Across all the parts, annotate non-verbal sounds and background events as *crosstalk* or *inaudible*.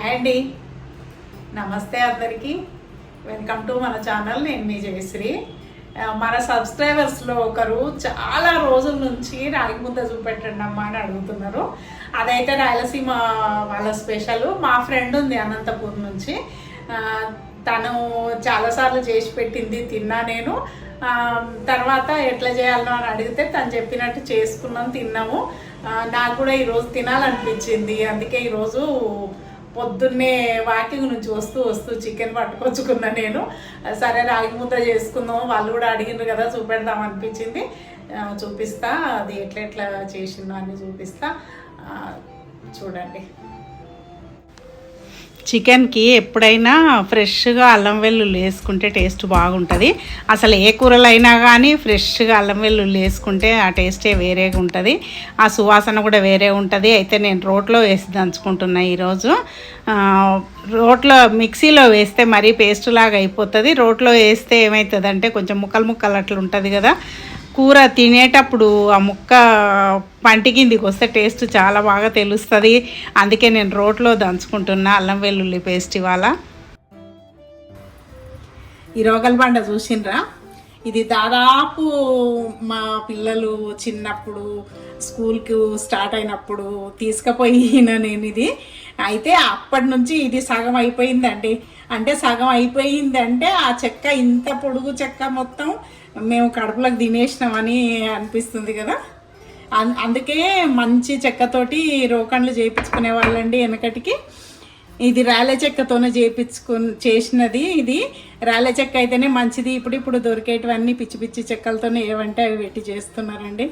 Hi అండి. నమస్తే అందరికీ. వెల్కమ్ టు మన ఛానల్. నేను మీ జయశ్రీ. మన సబ్స్క్రైబర్స్లో ఒకరు చాలా రోజుల నుంచి రాగి ముద్ద చూపెట్టండి అమ్మా అని అడుగుతున్నారు. అదైతే రాయలసీమ వాళ్ళ స్పెషల్ మా ఫ్రెండ్ ఉంది అనంతపూర్ నుంచి. తను చాలాసార్లు చేసి పెట్టింది తిన్నా నేను. తర్వాత ఎట్లా చేయాలో అని అడిగితే తను చెప్పినట్టు చేసుకున్నాం తిన్నాము. నాకు కూడా ఈరోజు తినాలనిపించింది. అందుకే ఈరోజు పొద్దున్నే వాకింగ్ నుంచి వస్తూ వస్తూ చికెన్ పట్టుకొచ్చుకున్నా నేను. సరే రాగి ముద్ద చేసుకుందాం. వాళ్ళు కూడా అడిగినారు కదా చూపెడదాం అనిపించింది. చూపిస్తా. అది ఎట్లా ఎట్లా చేసిందో అని చూపిస్తా చూడండి. చికెన్కి ఎప్పుడైనా ఫ్రెష్గా అల్లం వెల్లుల్లి వేసుకుంటే టేస్ట్ బాగుంటుంది. అసలు ఏ కూరలైనా కానీ ఫ్రెష్గా అల్లం వెల్లుల్లి వేసుకుంటే ఆ టేస్టే వేరేగా ఉంటుంది. ఆ సువాసన కూడా వేరే ఉంటుంది. అయితే నేను రోట్లో వేసి దంచుకుంటున్నా ఈరోజు. రోట్లో మిక్సీలో వేస్తే మరీ పేస్ట్ లాగా అయిపోతుంది. రోట్లో వేస్తే ఏమవుతుందంటే కొంచెం ముక్కలు ముక్కలు అట్లా ఉంటుంది కదా. కూర తినేటప్పుడు ఆ ముక్క పంటి కిందికి వస్తే టేస్ట్ చాలా బాగా తెలుస్తుంది. అందుకే నేను రోట్లో దంచుకుంటున్నా అల్లం వెల్లుల్లి పేస్ట్ ఇవాళ. ఈ రోగల బండ చూసిండ్రా ఇది దాదాపు మా పిల్లలు చిన్నప్పుడు స్కూల్కి స్టార్ట్ అయినప్పుడు తీసుకుపోయిన నేను ఇది. అయితే అప్పటి నుంచి ఇది సగం అయిపోయిందండి. అంటే సగం అయిపోయిందంటే ఆ చెక్క ఇంత పొడుగు చెక్క మొత్తం మేము కడుపులోకి తినేసినామని అనిపిస్తుంది కదా. అందుకే మంచి చెక్కతోటి రోకన్లు చేయించుకునే వాళ్ళండి వెనకటికి. ఇది రాళ్ళ చెక్కతోనే చేయించుకు చేసినది ఇది. రాళ్ళ చెక్క అయితేనే మంచిది. ఇప్పుడు ఇప్పుడు దొరికేటివన్నీ పిచ్చి పిచ్చి చెక్కలతోనే ఏవంటే అవి పెట్టి చేస్తున్నారండి.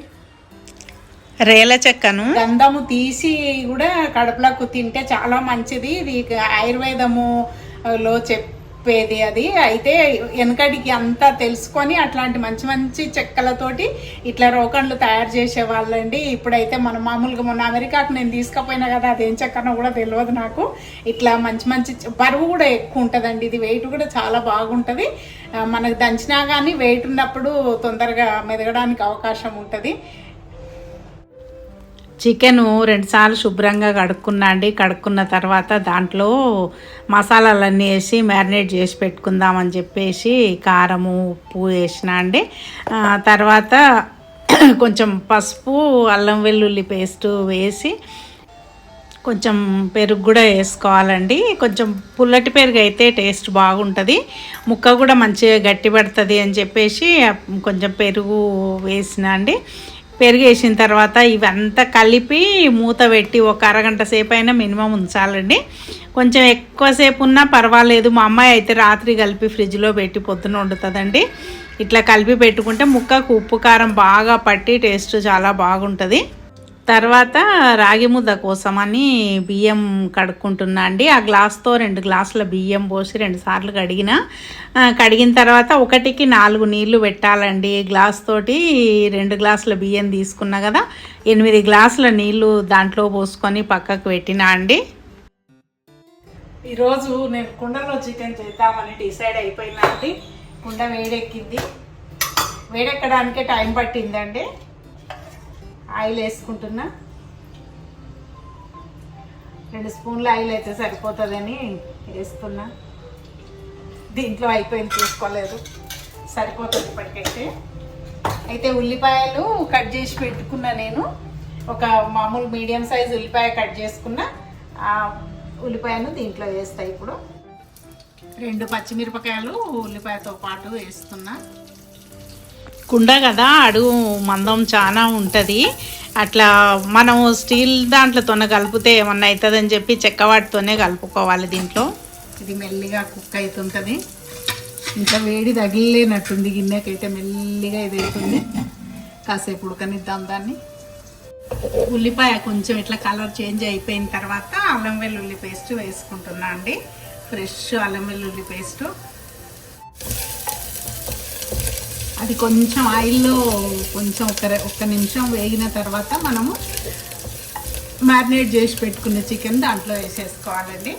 రేల చెక్కను? గంధము తీసి కూడా కడుపులకు తింటే చాలా మంచిది. ఇది ఆయుర్వేదము లో చెప్పేది అది. అయితే వెనకడికి అంతా తెలుసుకొని అట్లాంటి మంచి మంచి చెక్కలతోటి ఇట్లా రోకండ్లు తయారు చేసే వాళ్ళండి ఇప్పుడైతే మన మామూలుగా మొన్న అమెరికాకు నేను తీసుకుపోయినా కదా అదేం చెక్కనో కూడా తెలియదు నాకు. ఇట్లా మంచి మంచి బరువు కూడా ఎక్కువ ఉంటుందండి. ఇది వెయిట్ కూడా చాలా బాగుంటుంది. మనకు దంచినా కానీ వెయిట్ ఉన్నప్పుడు తొందరగా మెదగడానికి అవకాశం ఉంటుంది. చికెను రెండుసార్లు శుభ్రంగా కడుక్కున్నా అండి. కడుక్కున్న తర్వాత దాంట్లో మసాలాలన్నీ వేసి మ్యారినేట్ చేసి పెట్టుకుందామని చెప్పేసి కారము ఉప్పు వేసిన అండి. తర్వాత *clears throat* కొంచెం పసుపు అల్లం వెల్లుల్లి పేస్ట్ వేసి కొంచెం పెరుగు కూడా వేసుకోవాలండి. కొంచెం పుల్లటి పెరుగు అయితే టేస్ట్ బాగుంటుంది. ముక్క కూడా మంచిగా గట్టి పడుతుంది అని చెప్పేసి కొంచెం పెరుగు వేసిన అండి. పెరిగేసిన తర్వాత ఇవంతా కలిపి మూత పెట్టి ఒక అరగంట సేపు అయినా మినిమం ఉంచాలండి. కొంచెం ఎక్కువసేపు ఉన్నా పర్వాలేదు. మా అమ్మాయి అయితే రాత్రి కలిపి ఫ్రిడ్జ్లో పెట్టి పొద్దున వండుతుందండి. ఇట్లా కలిపి పెట్టుకుంటే ముక్కకు ఉప్పు కారం బాగా పట్టి టేస్ట్ చాలా బాగుంటుంది. తర్వాత రాగి ముద్ద కోసమని బియ్యం కడుక్కుంటున్నా అండి. ఆ గ్లాస్తో రెండు గ్లాసుల బియ్యం పోసి రెండు సార్లు కడిగిన కడిగిన తర్వాత ఒకటికి నాలుగు నీళ్ళు పెట్టాలండి. గ్లాస్ తోటి రెండు గ్లాసుల బియ్యం తీసుకున్నా కదా ఎనిమిది గ్లాసుల నీళ్ళు దాంట్లో పోసుకొని పక్కకు పెట్టినా అండి. ఈరోజు నేను కుండలో చికెన్ చేద్దామని డిసైడ్ అయిపోయినా అండి. కుండ వేడెక్కింది. వేడెక్కడానికే టైం పట్టిందండి. ఆయిల్ వేసుకుంటున్నా. రెండు స్పూన్ల ఆయిల్ అయితే సరిపోతుందని వేస్తున్నా. దీంట్లో అయిపోయింది చూసుకోలేదు. సరిపోతుంది ఇప్పటికైతే. అయితే ఉల్లిపాయలు కట్ చేసి పెట్టుకున్నా నేను. ఒక మామూలు మీడియం సైజ్ ఉల్లిపాయ కట్ చేసుకున్న. ఆ ఉల్లిపాయను దీంట్లో వేస్తా ఇప్పుడు. రెండు పచ్చిమిరపకాయలు ఉల్లిపాయతో పాటు వేస్తున్నా. కుండ కదా అడుగు మందం చాలా ఉంటుంది. అట్లా మనం స్టీల్ దాంట్లోతోనే కలిపితే ఏమన్నా అవుతుందని చెప్పి చెక్క వాటితోనే కలుపుకోవాలి దీంట్లో. ఇది మెల్లిగా కుక్ అవుతుంటుంది ఇంకా వేడి తగిలినట్టుంది గిన్నెకైతే మెల్లిగా ఇది అవుతుంది కాసేపు ఉడకనిద్దాం దాన్ని. ఉల్లిపాయ కొంచెం ఇట్లా కలర్ చేంజ్ అయిపోయిన తర్వాత అల్లం వెల్లుల్లి పేస్ట్ వేసుకుంటున్నా అండి. ఫ్రెష్ అల్లం వెల్లుల్లి పేస్టు. అది కొంచెం ఆయిల్లో కొంచెం ఒక ఒక్క నిమిషం వేగిన తర్వాత మనము మ్యారినేట్ చేసి పెట్టుకున్న చికెన్ దాంట్లో వేసేసుకోవాలండి.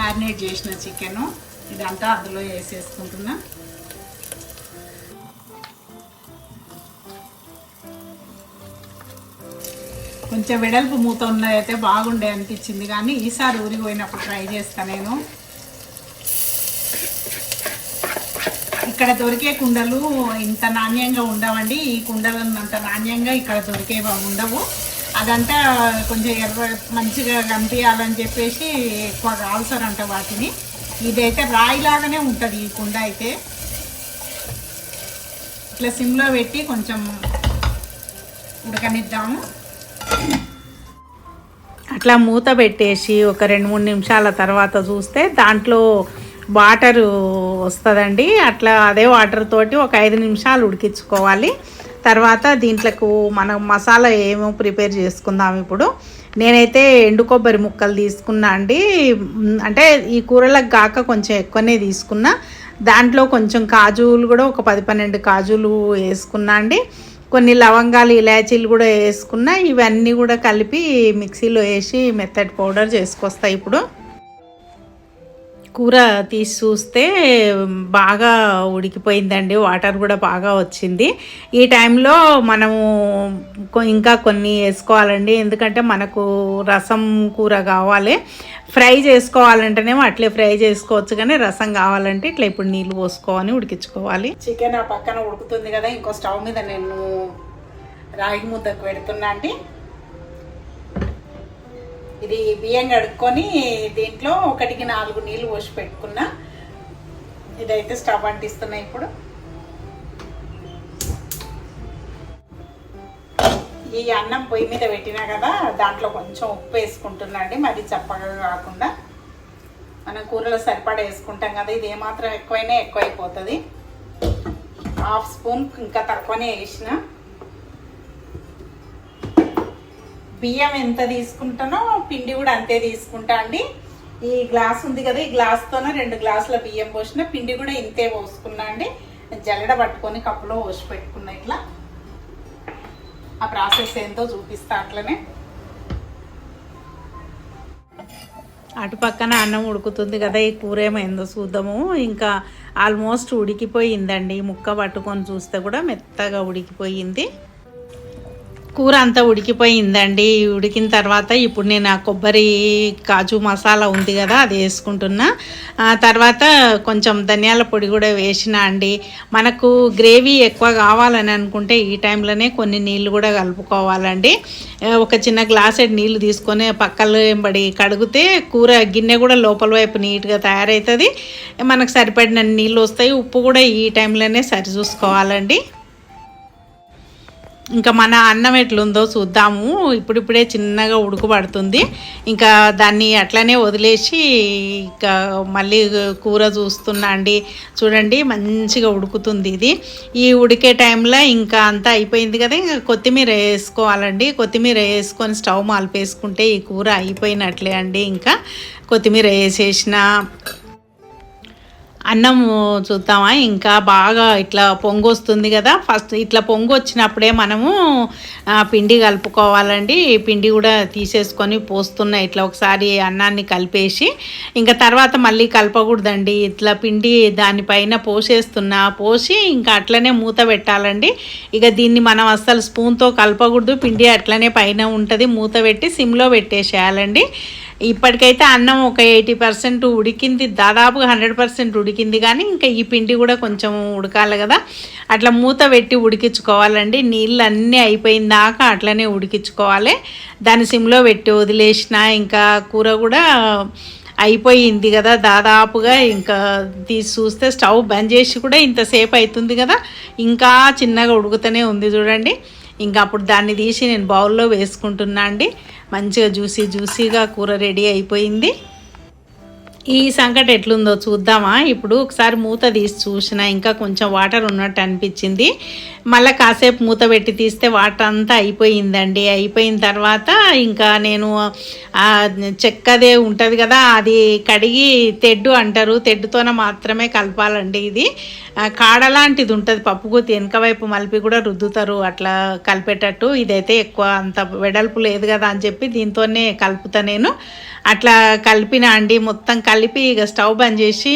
మ్యారినేట్ చేసిన చికెను ఇదంతా అందులో వేసేసుకుంటున్నా. కొంచెం వెడల్పు మూత ఉన్నదైతే బాగుండే అనిపించింది కానీ ఈసారి ఊరికి పోయినప్పుడు ట్రై చేస్తాను నేను. ఇక్కడ దొరికే కుండలు ఇంత నాణ్యంగా ఉండవండి. ఈ కుండలు అంత నాణ్యంగా ఇక్కడ దొరికే ఉండవు. అదంతా కొంచెం ఎర్ర మంచిగా కనిపించాలని చెప్పేసి ఎక్కువ కాల్సారంట వాటిని. ఇదైతే రాయిలాగానే ఉంటుంది ఈ కుండ అయితే. ఇట్లా సిమ్లో పెట్టి కొంచెం ఉడకనిద్దాము. అట్లా మూత పెట్టేసి ఒక రెండు మూడు నిమిషాల తర్వాత చూస్తే దాంట్లో వాటరు వస్తుందండి. అట్లా అదే వాటర్ తోటి ఒక ఐదు నిమిషాలు ఉడికించుకోవాలి. తర్వాత దీంట్లకు మనం మసాలా ఏమో ప్రిపేర్ చేసుకుందాం ఇప్పుడు. నేనైతే ఎండు కొబ్బరి ముక్కలు తీసుకున్నా అండి. అంటే ఈ కూరలకు కాక కొంచెం ఎక్కువనే తీసుకున్నా. దాంట్లో కొంచెం కాజులు కూడా ఒక పది పన్నెండు కాజులు వేసుకున్నా అండి. కొన్ని లవంగాలు ఇలాచీలు కూడా వేసుకున్నా. ఇవన్నీ కూడా కలిపి మిక్సీలో వేసి మెత్తటి పౌడర్ చేసుకొస్తాయి ఇప్పుడు. కూర తీసి చూస్తే బాగా ఉడికిపోయిందండి. వాటర్ కూడా బాగా వచ్చింది. ఈ టైంలో మనము ఇంకా కొన్ని వేసుకోవాలండి. ఎందుకంటే మనకు రసం కూర కావాలి. ఫ్రై చేసుకోవాలంటేనేమో అట్లే ఫ్రై చేసుకోవచ్చు. కానీ రసం కావాలంటే ఇట్లా ఇప్పుడు నీళ్ళు పోసుకోవాలి ఉడికించుకోవాలి. చికెన్ ఆ పక్కన ఉడుకుతుంది కదా. ఇంకో స్టవ్ మీద నేను రాగి ముద్దకు పెడుతున్నా అండి. ఇది బియ్యం కడుక్కొని దీంట్లో ఒకటికి నాలుగు నీళ్ళు పోసి పెట్టుకున్నా. ఇదైతే స్టవ్ అంటిస్తున్నా ఇప్పుడు. ఈ అన్నం పొయ్యి మీద పెట్టినా కదా దాంట్లో కొంచెం ఉప్పు వేసుకుంటున్నా అండి మరి చప్పగా కాకుండా. మనం కూరలో సరిపడా వేసుకుంటాం కదా ఇది ఏమాత్రం ఎక్కువైనా ఎక్కువైపోతుంది. హాఫ్ స్పూన్ ఇంకా తక్కువనే వేసిన. బియ్యం ఎంత తీసుకుంటానో పిండి కూడా అంతే తీసుకుంటా అండి. ఈ గ్లాస్ ఉంది కదా ఈ గ్లాస్తోనే రెండు గ్లాసుల బియ్యం పోసిన పిండి కూడా ఇంతే పోసుకున్నా అండి. జల్లెడ పట్టుకొని కప్పులో పోసి పెట్టుకున్నా ఇట్లా. ఆ ప్రాసెస్ ఏంటో చూపిస్తా అట్లనే. అటు పక్కన అన్నం ఉడుకుతుంది కదా ఈ కూర ఏమైందో చూద్దాము. ఇంకా ఆల్మోస్ట్ ఉడికిపోయిందండి ముక్క పట్టుకొని చూస్తే కూడా మెత్తగా ఉడికిపోయింది. కూర అంతా ఉడికిపోయిందండి. ఉడికిన తర్వాత ఇప్పుడు నేను ఆ కొబ్బరి కాజు మసాలా ఉంది కదా అది వేసుకుంటున్నా. ఆ తర్వాత కొంచెం ధనియాల పొడి కూడా వేసిన అండి. మనకు గ్రేవీ ఎక్కువ కావాలని అనుకుంటే ఈ టైంలోనే కొన్ని నీళ్ళు కూడా కలుపుకోవాలండి. ఒక చిన్న గ్లాసెడ్ నీళ్ళు తీసుకొని పక్కలో వెంబడి కడిగితే కూర గిన్నె కూడా లోపల వైపు నీట్గా తయారవుతుంది మనకు సరిపడిన నీళ్ళు వస్తాయి. ఉప్పు కూడా ఈ టైంలోనే సరి చూసుకోవాలండి ఇంకా మన అన్నం ఎట్లుందో చూద్దాము. ఇప్పుడిప్పుడే చిన్నగా ఉడుకుపడుతుంది. ఇంకా దాన్ని అట్లనే వదిలేసి ఇంకా మళ్ళీ కూర చూస్తున్నా అండి. చూడండి మంచిగా ఉడుకుతుంది ఇది. ఈ ఉడికే టైంలో ఇంకా అంతా అయిపోయింది కదా. ఇంకా కొత్తిమీర వేసుకోవాలండి. కొత్తిమీర వేసుకొని స్టవ్ మాల్పేసుకుంటే ఈ కూర అయిపోయినట్లే అండి. ఇంకా కొత్తిమీర వేసేసిన అన్నం చూద్దామా? ఇంకా బాగా ఇట్లా పొంగు వస్తుంది కదా. ఫస్ట్ ఇట్లా పొంగు వచ్చినప్పుడే మనము పిండి కలుపుకోవాలండి. పిండి కూడా తీసేసుకొని పోస్తున్న ఇట్లా ఒకసారి అన్నాన్ని కలిపేసి ఇంకా తర్వాత మళ్ళీ కలపకూడదండి. ఇట్లా పిండి దానిపైన పోసేస్తున్నా పోసి ఇంకా అట్లనే మూత పెట్టాలండి. ఇక దీన్ని మనం అస్సలు స్పూన్తో కలపకూడదు. పిండి అట్లనే పైన ఉంటుంది. మూత పెట్టి సిమ్లో పెట్టేసేయాలండి. ఇప్పటికైతే అన్నం ఒక ఎయిటీ పర్సెంట్ ఉడికింది దాదాపుగా హండ్రెడ్ పర్సెంట్ ఉడికింది కానీ ఇంకా ఈ పిండి కూడా కొంచెం ఉడకాలి కదా. అట్లా మూత పెట్టి ఉడికించుకోవాలండి. నీళ్ళు అన్నీ అయిపోయిన దాకా అట్లనే ఉడికించుకోవాలి. దాని సిమ్లో పెట్టి వదిలేసిన ఇంకా కూర కూడా అయిపోయింది కదా. దాదాపుగా ఇంకా తీసి చూస్తే స్టవ్ బంద్ చేసి కూడా ఇంతసేపు అవుతుంది కదా. ఇంకా చిన్నగా ఉడుకుతూనే ఉంది చూడండి. ఇంకా అప్పుడు దాన్ని తీసి నేను బౌల్లో వేసుకుంటున్నా అండి. మంచిగా జ్యూసీ జ్యూసీగా కూర రెడీ అయిపోయింది. ఈ సంకట ఎట్లుందో చూద్దామా? ఇప్పుడు ఒకసారి మూత తీసి చూసిన ఇంకా కొంచెం వాటర్ ఉన్నట్టు అనిపించింది. మళ్ళీ కాసేపు మూత పెట్టి తీస్తే వాటర్ అంతా అయిపోయిందండి. అయిపోయిన తర్వాత ఇంకా నేను చెక్కదే ఉంటుంది కదా అది కడిగి తెడ్డు అంటారు. తెడ్డుతోన మాత్రమే కలపాలండి ఇది. కాడ లాంటిది ఉంటుంది. పప్పుగుత్తి వెనక వైపు మలిపి కూడా రుద్దుతారు. అట్లా కలిపేటట్టు ఇదైతే ఎక్కువ అంత వెడల్పు లేదు కదా అని చెప్పి దీంతోనే కలుపుతా నేను. అట్లా కలిపిన అండి. మొత్తం కలిపి ఇక స్టవ్ బంద్ చేసి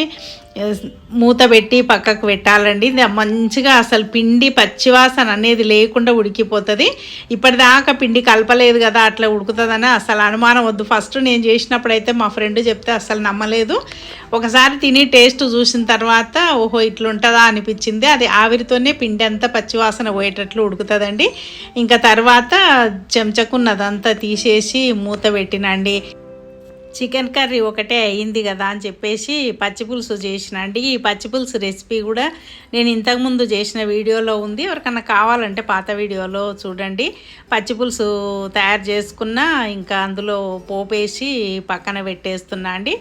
మూత పెట్టి పక్కకు పెట్టాలండి. ఇది మంచిగా అసలు పిండి పచ్చివాసన అనేది లేకుండా ఉడికిపోతుంది. ఇప్పటిదాకా పిండి కలపలేదు కదా అట్లా ఉడుకుతుందని అసలు అనుమానం వద్దు. ఫస్ట్ నేను చేసినప్పుడు అయితే మా ఫ్రెండ్ చెప్తే అసలు నమ్మలేదు. ఒకసారి తిని టేస్ట్ చూసిన తర్వాత ఓహో ఇట్లుంటుందా అనిపించింది. అది ఆవిరితోనే పిండి అంతా పచ్చివాసన పోయేటట్లు ఉడుకుతుందండి. ఇంకా తర్వాత చెంచకున్నదంతా తీసేసి మూత పెట్టినండి. చికెన్ కర్రీ ఒకటే అయింది కదా అని చెప్పేసి పచ్చిపులుసు చేసిన అండి. ఈ పచ్చిపులుసు రెసిపీ కూడా నేను ఇంతకుముందు చేసిన వీడియోలో ఉంది. ఎవరికన్నా కావాలంటే పాత వీడియోలో చూడండి. పచ్చిపులుసు తయారు చేసుకున్న ఇంకా అందులో పోపేసి పక్కన పెట్టేస్తున్నా అండి.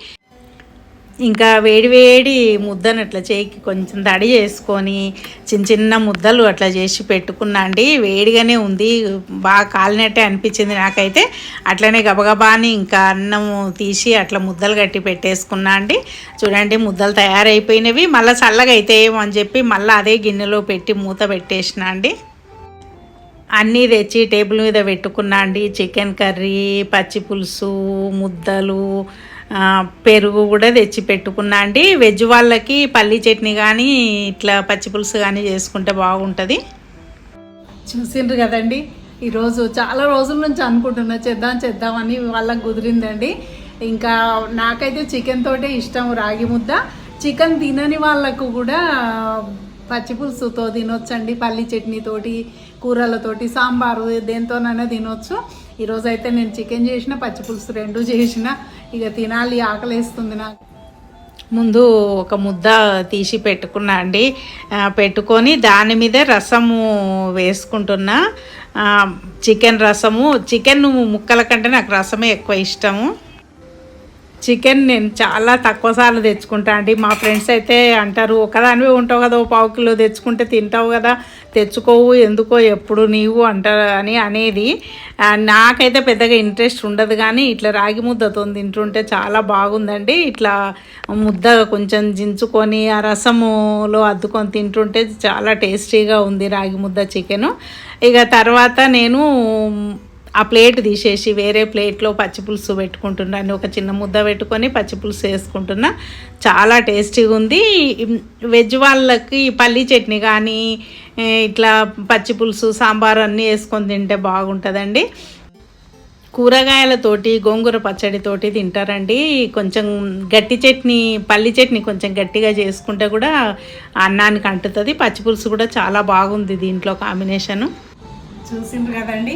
ఇంకా వేడి వేడి ముద్దను అట్లా చేయికి కొంచెం తడి చేసుకొని చిన్న చిన్న ముద్దలు అట్లా చేసి పెట్టుకున్నా అండి. వేడిగానే ఉంది. బాగా కాలినట్టే అనిపించింది నాకైతే. అట్లనే గబగబాని ఇంకా అన్నం తీసి అట్లా ముద్దలు కట్టి పెట్టేసుకున్నా అండి. చూడండి ముద్దలు తయారైపోయినవి. మళ్ళీ చల్లగా అయితే ఏమో అని చెప్పి మళ్ళీ అదే గిన్నెలో పెట్టి మూత పెట్టేసిన అండి. అన్నీ తెచ్చి టేబుల్ మీద పెట్టుకున్నా అండి. చికెన్ కర్రీ పచ్చి పులుసు ముద్దలు పెరుగు కూడా తెచ్చి పెట్టుకున్నా అండి. వెజ్ వాళ్ళకి పల్లీ చట్నీ కానీ ఇట్లా పచ్చి పులుసు కానీ చేసుకుంటే బాగుంటుంది. చూసిండ్రు కదండి. ఈరోజు చాలా రోజుల నుంచి అనుకుంటున్నా చేద్దాం చేద్దామని వాళ్ళకి కుదిరిందండి. ఇంకా నాకైతే చికెన్ తోటే ఇష్టం రాగి ముద్ద. చికెన్ తినని వాళ్ళకు కూడా పచ్చి పులుసుతో తినొచ్చండి. పల్లి చట్నీతోటి కూరలతోటి సాంబారు దేంతోనైనా తినొచ్చు. ఈరోజు అయితే నేను చికెన్ చేసిన పచ్చి పులుసు రెండు చేసిన ఇక తినాలి ఆకలేస్తుంది నాకు. ముందు ఒక ముద్ద తీసి పెట్టుకున్నా అండి. పెట్టుకొని దాని మీద రసము వేసుకుంటున్నా. చికెన్ రసము చికెన్ ముక్కల కంటే నాకు రసమే ఎక్కువ ఇష్టము. చికెన్ నేను చాలా తక్కువ సార్లు తెచ్చుకుంటా అండి. మా ఫ్రెండ్స్ అయితే అంటారు ఒకదానివే ఉంటావు కదా ఓ పావు కిలో తెచ్చుకుంటే తింటావు కదా తెచ్చుకోవు ఎందుకో ఎప్పుడు నీవు అంటారు అని అనేది నాకైతే పెద్దగా ఇంట్రెస్ట్ ఉండదు కానీ ఇట్లా రాగి ముద్దతో తింటుంటే చాలా బాగుందండి. ఇట్లా ముద్ద కొంచెం జించుకొని ఆ రసములో అద్దుకొని తింటుంటే చాలా టేస్టీగా ఉంది రాగి ముద్ద చికెను. ఇక తర్వాత నేను ఆ ప్లేట్ తీసేసి వేరే ప్లేట్లో పచ్చిపులుసు పెట్టుకుంటున్నాను ఒక చిన్న ముద్ద పెట్టుకొని పచ్చిపులుసు వేసుకుంటున్నా. చాలా టేస్టీగా ఉంది. వెజ్ వాళ్ళకి పల్లీ చట్నీ కానీ ఇట్లా పచ్చిపులుసు సాంబార్ అన్నీ వేసుకొని తింటే బాగుంటుందండి. కూరగాయలతోటి గోంగూర పచ్చడితోటి తింటారండి. కొంచెం గట్టి చట్నీ పల్లి చట్నీ కొంచెం గట్టిగా చేసుకుంటే కూడా అన్నానికి అంటుతుంది. పచ్చిపులుసు కూడా చాలా బాగుంది దీంట్లో కాంబినేషను. చూసిండ్రు కదండి?